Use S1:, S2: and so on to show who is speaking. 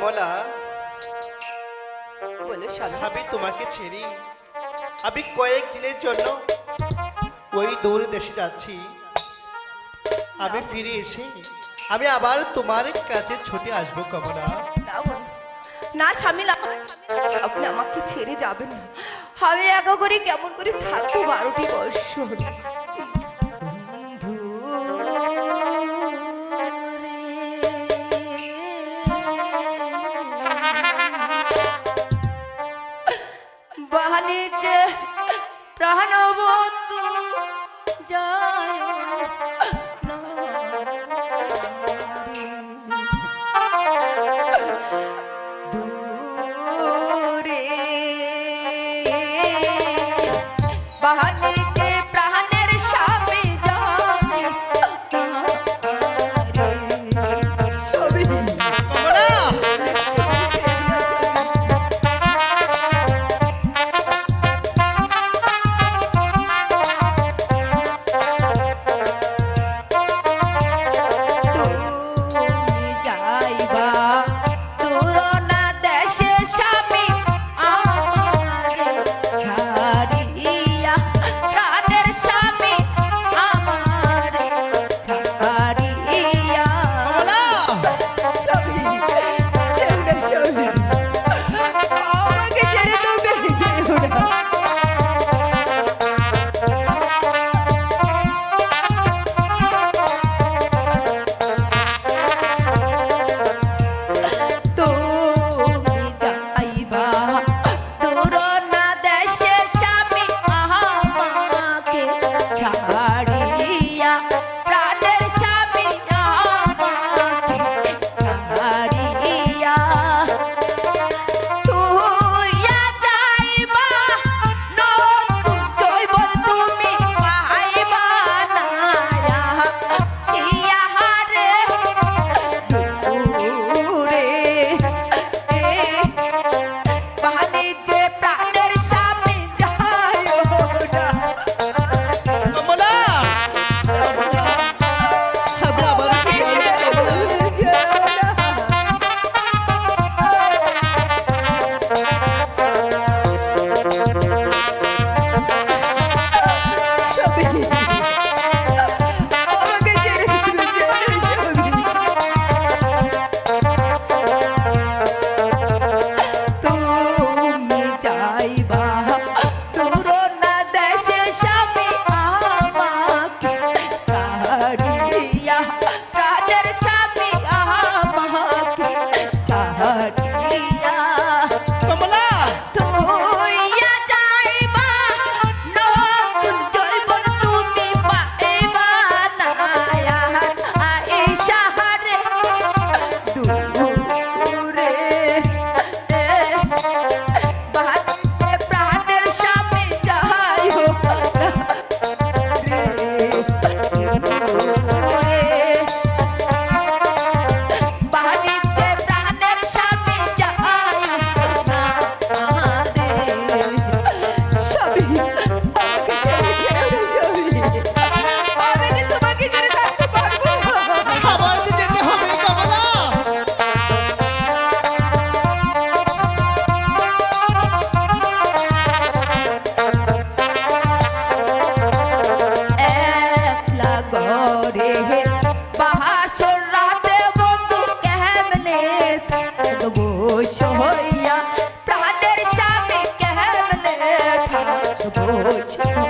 S1: কমলা।
S2: বলে
S1: আমি তোমাকে ছেড়ে আমি কয়েকদিনের জন্য ওই দূর দেশে যাচ্ছি। আমি ফিরে এসে আমি আবার তোমার কাছে ছুটে আসব কমলা।
S2: না স্বামী আপনি আমাকে ছেড়ে যাবেন না। আমি একা করে কেমন করে থাকব? বারোটি বৎসর প্রাণবন্ধু যায় করে বাহাসর রাতে বন্ধু কেমনে থাকব? সহইয়া প্রাণের স্বামী কেমনে থাকব? সহ